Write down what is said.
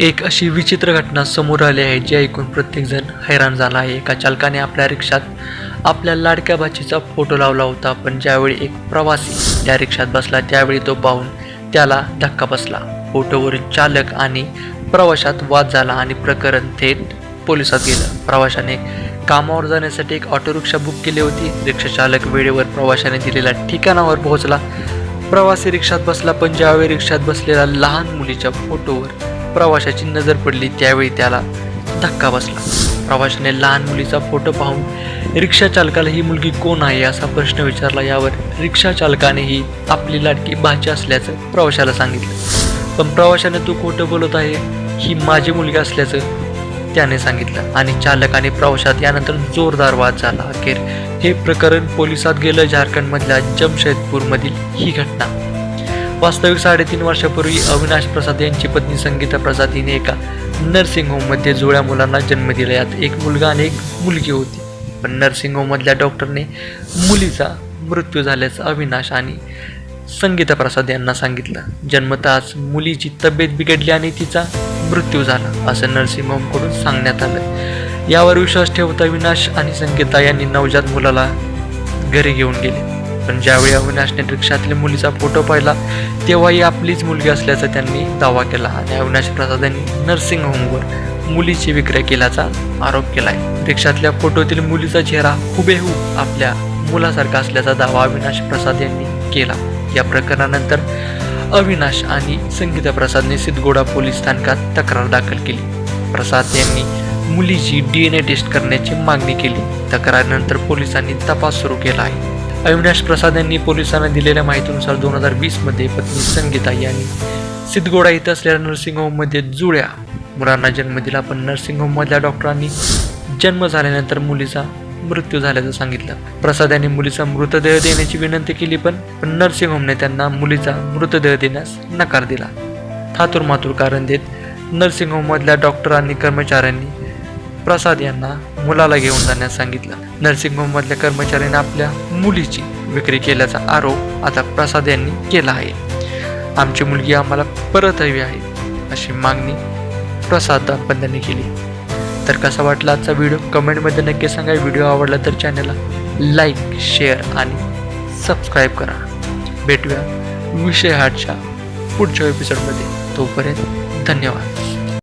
एक अशी विचित्र घटना समोर आली आहे जी ऐकून प्रत्येकजण हैराण झाला आहे. एका चालकाने आपल्या रिक्षात आपल्या लाडक्या भाचीचा फोटो लावला होता. पण ज्यावेळी एक प्रवासी त्या रिक्षात बसला त्यावेळी तो पाहून त्याला धक्का बसला. फोटोवरील चालक आणि प्रवाशात वाद झाला आणि प्रकरण थेट पोलिसात गेलं. प्रवाशाने कामावर जाण्यासाठी एक ऑटो रिक्षा बुक केली होती. रिक्षाचालक वेळेवर प्रवाशाने दिलेल्या ठिकाणावर पोहोचला. प्रवासी रिक्षात बसला पण ज्यावेळी रिक्षात बसलेल्या लहान मुलीच्या फोटोवर प्रवाशाची नजर पडली त्यावेळी त्याला धक्का बसला. प्रवाशाने लहान मुलीचा फोटो पाहून रिक्षा चालकाला ही मुलगी कोण आहे? असा प्रश्न विचारला. यावर रिक्षा चालकानेही आपली लाडकी भाची असल्याचं प्रवाशाला सांगितलं. पण प्रवाशाने तू खोटं बोलत आहे ही माझी मुलगी असल्याचं त्याने सांगितलं. आणि चालकाने प्रवाशात यानंतर जोरदार वाद झाला. अखेर हे प्रकरण पोलिसात गेलं. झारखंडमधल्या जमशेदपूरमधील ही घटना. वास्तविक साडेतीन वर्षापूर्वी अविनाश प्रसाद यांची पत्नी संगीता प्रसाद हिने एका नर्सिंग होममध्ये जुळ्या मुलांना जन्म दिला. यात एक मुलगा आणि एक मुलगी होती. पण नर्सिंग होममधल्या डॉक्टरने मुलीचा मृत्यू झाल्याचं अविनाश आणि संगीता प्रसाद यांना सांगितलं. जन्मताच मुलीची तब्येत बिघडली आणि तिचा मृत्यू झाला असं नर्सिंग होमकडून सांगण्यात आलं. यावर विश्वास ठेवता अविनाश आणि संगीता यांनी नवजात मुलाला घरी घेऊन गेले. पण ज्यावेळी अविनाशने रिक्षातल्या मुलीचा फोटो पाहिला तेव्हाही आपलीच मुलगी असल्याचा त्यांनी दावा केला. आणि अविनाश प्रसाद यांनी नर्सिंग होमवर मुलीची विक्रय केल्याचा आरोप केलाय. रिक्षातल्या फोटोतील मुलीचा चेहरा हुबेहूब आपल्या मुलासारखा असल्याचा दावा अविनाश प्रसाद यांनी केला. या प्रकरणानंतर अविनाश आणि संगीता प्रसादने सिद्धगोडा पोलीस स्थानकात तक्रार दाखल केली. प्रसाद यांनी मुलीची डी एन ए टेस्ट करण्याची मागणी केली. तक्रारीनंतर पोलिसांनी तपास सुरू केला आहे. अविनाश प्रसाद यांनी पोलिसांना दिलेल्या माहितीनुसार दोन हजार वीसमध्ये पत्नी संगीता यांनी सिद्धगोडा इथं असलेल्या नर्सिंग होममध्ये जुळ्या. मुलांना जन्म दिला पण नर्सिंग होममधल्या डॉक्टरांनी जन्म झाल्यानंतर मुलीचा मृत्यू झाल्याचं सांगितलं. प्रसाद यांनी मुलीचा मृतदेह देण्याची विनंती केली पण पण नर्सिंग होमने त्यांना मुलीचा मृतदेह देण्यास नकार दिला. थातूर मातूर कारण देत नर्सिंग होममधल्या डॉक्टरांनी कर्मचाऱ्यांनी प्रसाद यांना मुलाला घेऊन जाण्यास सांगितलं. नर्सिंग होममधल्या कर्मचाऱ्यांनी आपल्या मुलीची विक्री केल्याचा आरोप आता प्रसाद यांनी केला आहे. आमची मुलगी आम्हाला परत हवी आहे अशी मागणी प्रसाद दाम्पत्याने केली. तर कसा वाटला आजचा व्हिडिओ? कमेंटमध्ये नक्की सांगा. व्हिडिओ आवडला तर चॅनलला लाईक शेअर आणि सबस्क्राईब करा. भेटूया विषय हाटच्या पुढच्या एपिसोडमध्ये तोपर्यंत धन्यवाद.